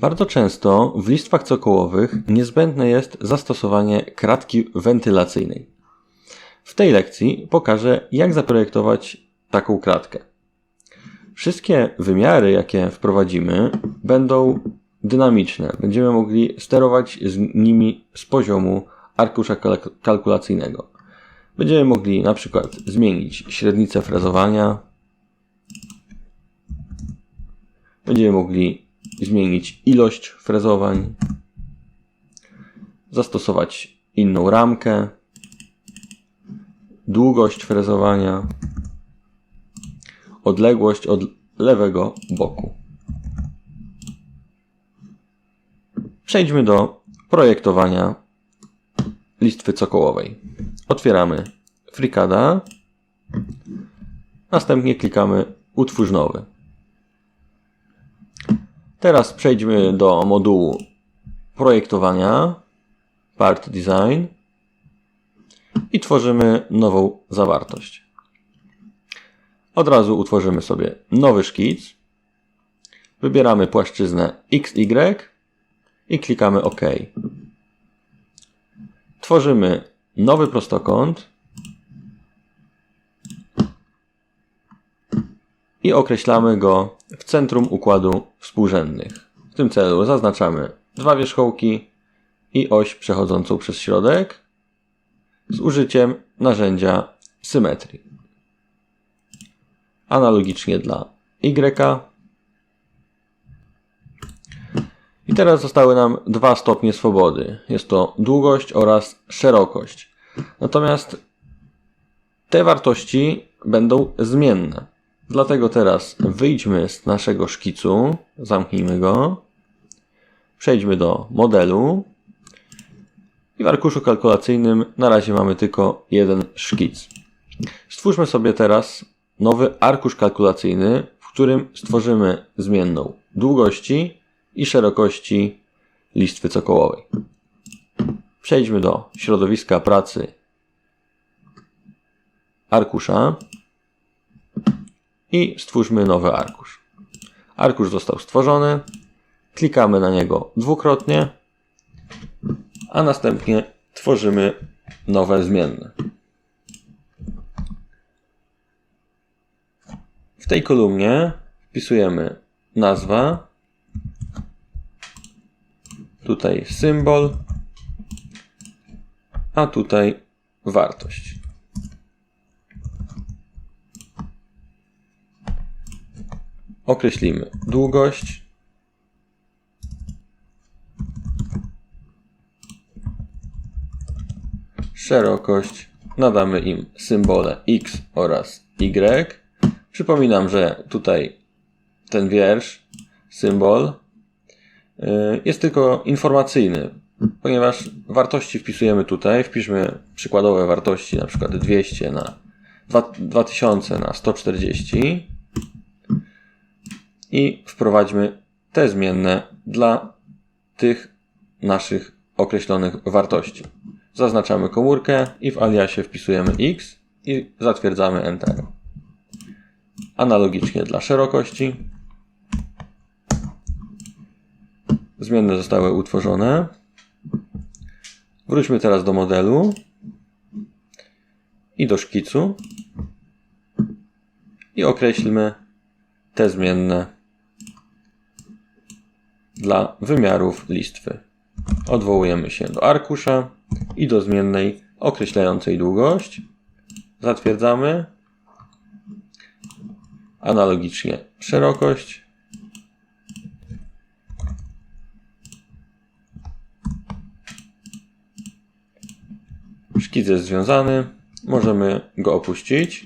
Bardzo często w listwach cokołowych niezbędne jest zastosowanie kratki wentylacyjnej. W tej lekcji pokażę, jak zaprojektować taką kratkę. Wszystkie wymiary, jakie wprowadzimy, będą dynamiczne. Będziemy mogli sterować z nimi z poziomu arkusza kalkulacyjnego. Będziemy mogli na przykład zmienić średnicę frezowania. Będziemy mogli zmienić ilość frezowań, zastosować inną ramkę, długość frezowania, odległość od lewego boku. Przejdźmy do projektowania listwy cokołowej. Otwieramy FreeCAD'a, następnie klikamy Utwórz nowy. Teraz przejdźmy do modułu projektowania, Part Design i tworzymy nową zawartość. Od razu utworzymy sobie nowy szkic. Wybieramy płaszczyznę XY i klikamy OK. Tworzymy nowy prostokąt i określamy go w centrum układu współrzędnych. W tym celu zaznaczamy dwa wierzchołki i oś przechodzącą przez środek z użyciem narzędzia symetrii. Analogicznie dla Y. I teraz zostały nam dwa stopnie swobody. Jest to długość oraz szerokość. Natomiast te wartości będą zmienne. Dlatego teraz wyjdźmy z naszego szkicu, zamknijmy go, przejdźmy do modelu i w arkuszu kalkulacyjnym na razie mamy tylko jeden szkic. Stwórzmy sobie teraz nowy arkusz kalkulacyjny, w którym stworzymy zmienną długości i szerokości listwy cokołowej. Przejdźmy do środowiska pracy arkusza i stwórzmy nowy arkusz. Arkusz został stworzony. Klikamy na niego dwukrotnie, a następnie tworzymy nowe zmienne. W tej kolumnie wpisujemy nazwa, tutaj symbol, a tutaj wartość. Określimy długość. Szerokość. Nadamy im symbole X oraz Y. Przypominam, że tutaj ten wiersz, symbol, y, jest tylko informacyjny, ponieważ wartości wpisujemy tutaj. Wpiszmy przykładowe wartości, na przykład 200 na 2000 na 140 i wprowadźmy te zmienne dla tych naszych określonych wartości. Zaznaczamy komórkę i w aliasie wpisujemy x i zatwierdzamy Enter. Analogicznie dla szerokości. Zmienne zostały utworzone. Wróćmy teraz do modelu i do szkicu i określmy te zmienne dla wymiarów listwy. Odwołujemy się do arkusza i do zmiennej określającej długość. Zatwierdzamy. Analogicznie szerokość. Szkic jest związany. Możemy go opuścić.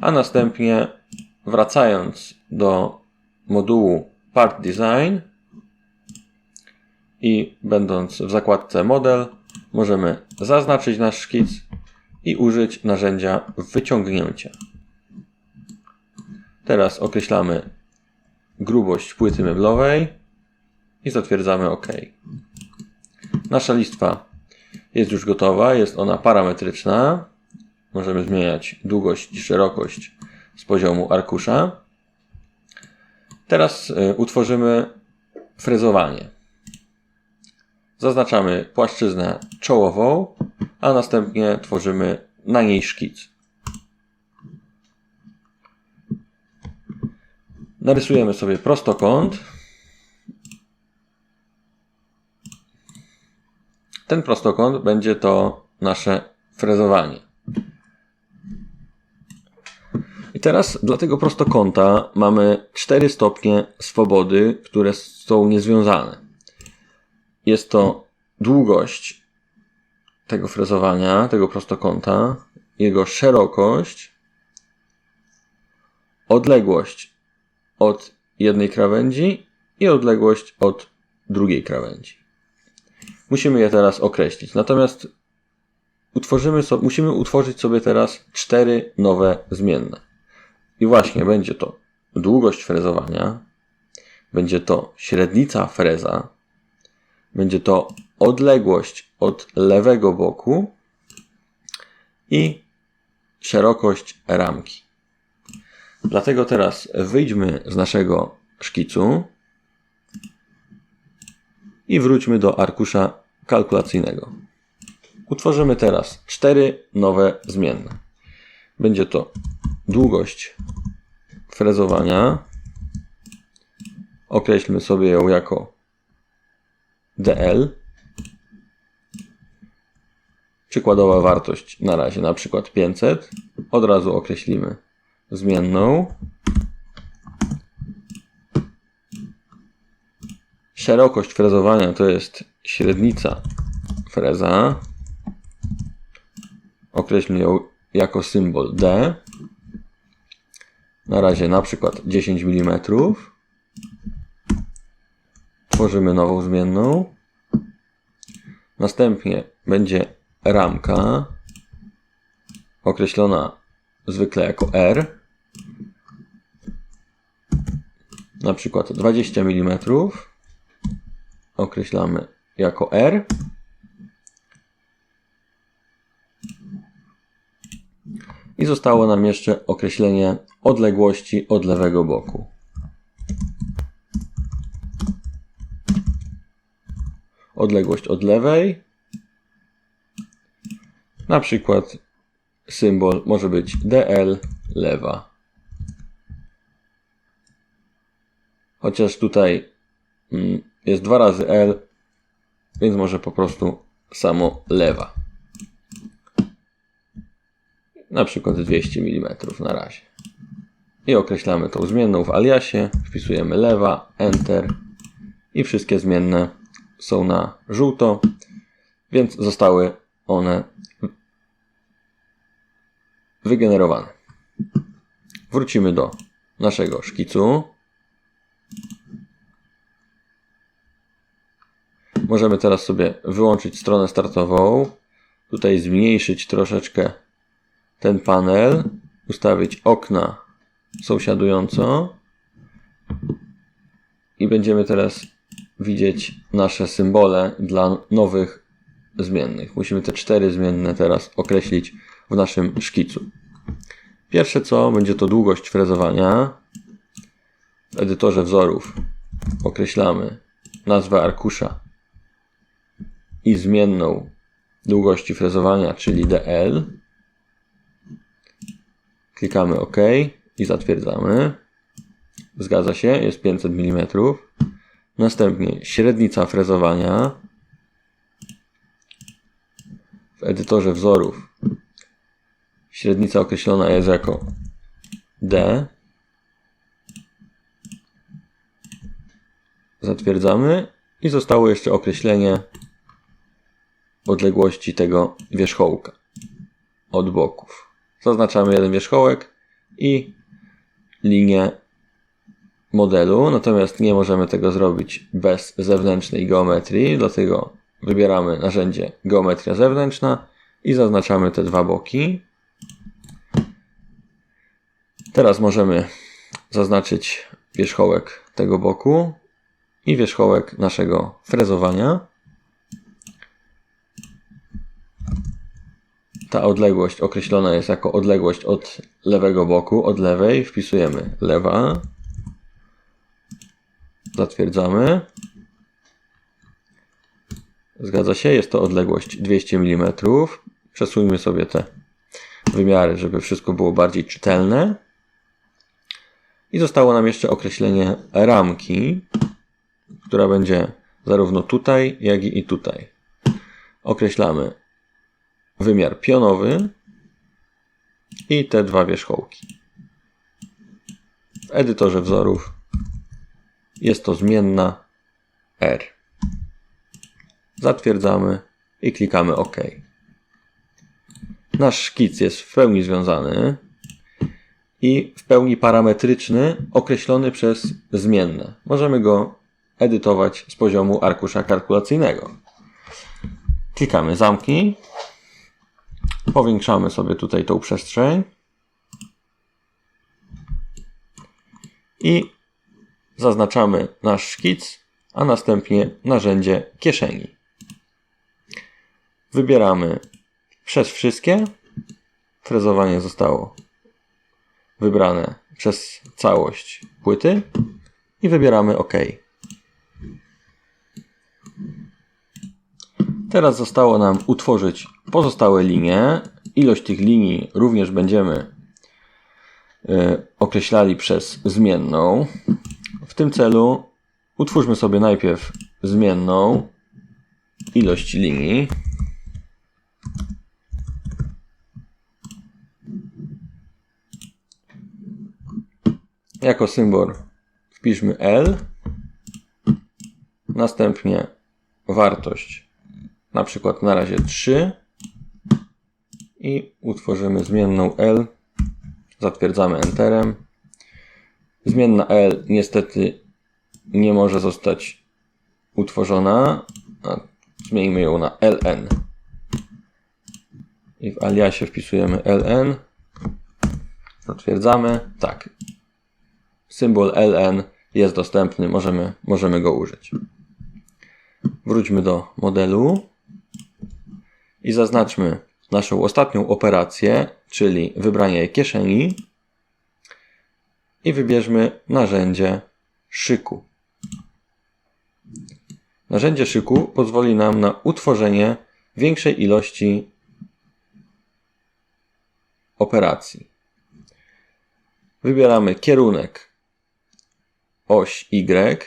A następnie wracając do modułu Part Design i będąc w zakładce Model możemy zaznaczyć nasz szkic i użyć narzędzia wyciągnięcia. Teraz określamy grubość płyty meblowej i zatwierdzamy OK. Nasza listwa jest już gotowa, jest ona parametryczna. Możemy zmieniać długość i szerokość z poziomu arkusza. Teraz y, utworzymy frezowanie. Zaznaczamy płaszczyznę czołową, a następnie tworzymy na niej szkic. Narysujemy sobie prostokąt. Ten prostokąt będzie to nasze frezowanie. I teraz dla tego prostokąta mamy 4 stopnie swobody, które są niezwiązane. Jest to długość tego frezowania, tego prostokąta, jego szerokość, odległość od jednej krawędzi i odległość od drugiej krawędzi. Musimy je teraz określić. Natomiast utworzymy so, musimy utworzyć sobie teraz cztery nowe zmienne. I właśnie będzie to długość frezowania, będzie to średnica freza, będzie to odległość od lewego boku i szerokość ramki. Dlatego teraz wyjdźmy z naszego szkicu i wróćmy do arkusza kalkulacyjnego. Utworzymy teraz cztery nowe zmienne. Będzie to długość frezowania. Określmy sobie ją jako DL. Przykładowa wartość na razie na przykład 500. Od razu określimy zmienną. Szerokość frezowania to jest średnica freza. Określmy ją jako symbol D. Na razie na przykład 10 mm. Tworzymy nową zmienną. Następnie będzie ramka określona zwykle jako R. Na przykład 20 mm określamy jako R. I zostało nam jeszcze określenie odległości od lewego boku. Odległość od lewej. Na przykład symbol może być DL lewa. Chociaż tutaj mm, jest dwa razy L, więc może po prostu samo lewa. Na przykład 200 mm na razie. I określamy tą zmienną w aliasie, wpisujemy lewa, enter i wszystkie zmienne są na żółto, więc zostały one wygenerowane. Wrócimy do naszego szkicu. Możemy teraz sobie wyłączyć stronę startową. Tutaj zmniejszyć troszeczkę ten panel. Ustawić okna sąsiadująco. I będziemy teraz widzieć nasze symbole dla nowych zmiennych. Musimy te cztery zmienne teraz określić w naszym szkicu. Pierwsze co będzie to długość frezowania. W edytorze wzorów określamy nazwę arkusza i zmienną długości frezowania, czyli DL. Klikamy OK i zatwierdzamy. Zgadza się, jest 500 mm. Następnie średnica frezowania. W edytorze wzorów Średnica określona jest jako D. Zatwierdzamy i zostało jeszcze określenie odległości tego wierzchołka od boków. Zaznaczamy jeden wierzchołek i linię modelu, natomiast nie możemy tego zrobić bez zewnętrznej geometrii, dlatego wybieramy narzędzie geometria zewnętrzna i zaznaczamy te dwa boki. Teraz możemy zaznaczyć wierzchołek tego boku i wierzchołek naszego frezowania. Ta odległość określona jest jako odległość od lewego boku, od lewej wpisujemy lewa, Zatwierdzamy. Zgadza się, jest to odległość 200 mm. Przesuńmy sobie te wymiary, żeby wszystko było bardziej czytelne. I zostało nam jeszcze określenie ramki, która będzie zarówno tutaj, jak i tutaj. Określamy wymiar pionowy i te dwa wierzchołki. W edytorze wzorów jest to zmienna R. Zatwierdzamy i klikamy OK. Nasz szkic jest w pełni związany i w pełni parametryczny, określony przez zmienne. Możemy go edytować z poziomu arkusza kalkulacyjnego. Klikamy zamknij. Powiększamy sobie tutaj tą przestrzeń. I zaznaczamy nasz szkic, a następnie narzędzie kieszeni. Wybieramy przez wszystkie. Frezowanie zostało wybrane przez całość płyty i wybieramy OK. Teraz zostało nam utworzyć pozostałe linie. Ilość tych linii również będziemy y, określali przez zmienną. W tym celu utwórzmy sobie najpierw zmienną ilość linii. Jako symbol wpiszmy L, następnie wartość na przykład na razie 3 i utworzymy zmienną L, zatwierdzamy Enterem. Zmienna L niestety nie może zostać utworzona, zmieńmy ją na ln. I w aliasie wpisujemy ln, zatwierdzamy, tak, symbol ln jest dostępny, możemy, możemy go użyć. Wróćmy do modelu i zaznaczmy naszą ostatnią operację, czyli wybranie kieszeni i wybierzmy narzędzie szyku. Narzędzie szyku pozwoli nam na utworzenie większej ilości operacji. Wybieramy kierunek oś Y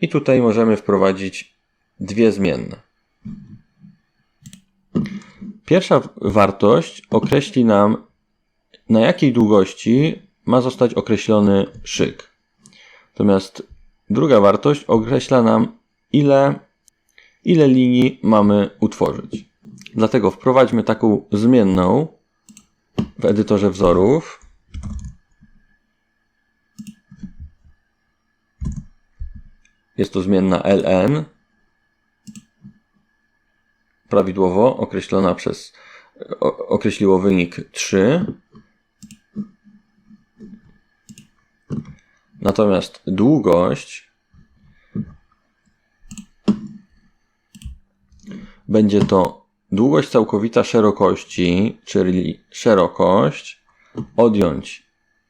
i tutaj możemy wprowadzić dwie zmienne. Pierwsza wartość określi nam, na jakiej długości ma zostać określony szyk. Natomiast druga wartość określa nam, ile, ile linii mamy utworzyć. Dlatego wprowadźmy taką zmienną w edytorze wzorów. Jest to zmienna ln, prawidłowo określona przez, określiło wynik 3. Natomiast długość będzie to długość całkowita szerokości, czyli szerokość, odjąć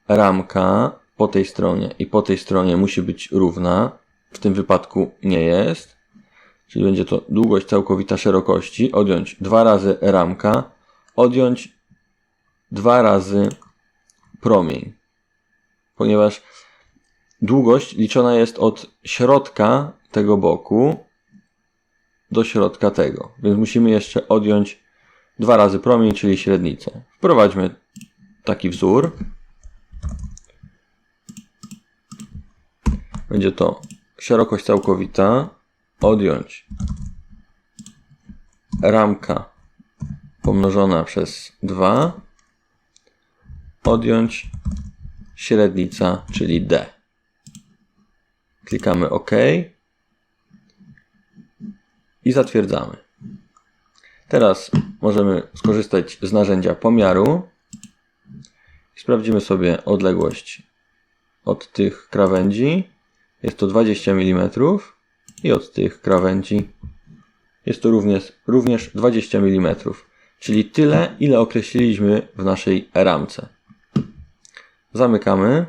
ramka po tej stronie i po tej stronie musi być równa. W tym wypadku nie jest. Czyli będzie to długość całkowita szerokości, odjąć dwa razy ramka, odjąć dwa razy promień. Ponieważ Długość liczona jest od środka tego boku do środka tego. Więc musimy jeszcze odjąć dwa razy promień, czyli średnicę. Wprowadźmy taki wzór. Będzie to szerokość całkowita, odjąć ramka pomnożona przez 2, odjąć średnica, czyli D. Klikamy OK i zatwierdzamy. Teraz możemy skorzystać z narzędzia pomiaru. Sprawdzimy sobie odległość od tych krawędzi. Jest to 20 mm i od tych krawędzi jest to również, również 20 mm, czyli tyle, ile określiliśmy w naszej ramce. Zamykamy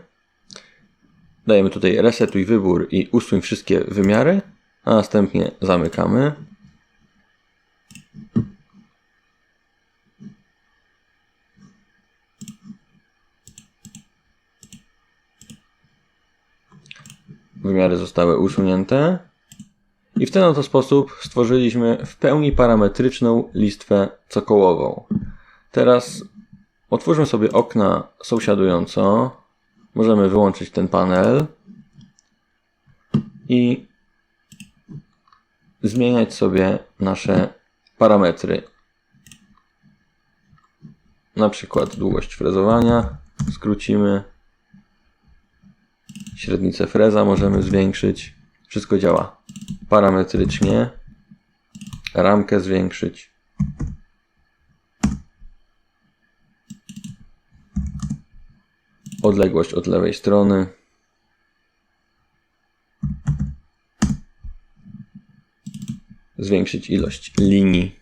Dajemy tutaj resetuj wybór i usuń wszystkie wymiary, a następnie zamykamy. Wymiary zostały usunięte. I w ten oto sposób stworzyliśmy w pełni parametryczną listwę cokołową. Teraz otwórzmy sobie okna sąsiadująco. Możemy wyłączyć ten panel i zmieniać sobie nasze parametry. Na przykład długość frezowania skrócimy. Średnicę freza możemy zwiększyć. Wszystko działa parametrycznie. Ramkę zwiększyć. Odległość od lewej strony. Zwiększyć ilość linii.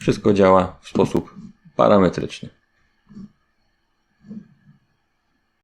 Wszystko działa w sposób parametryczny.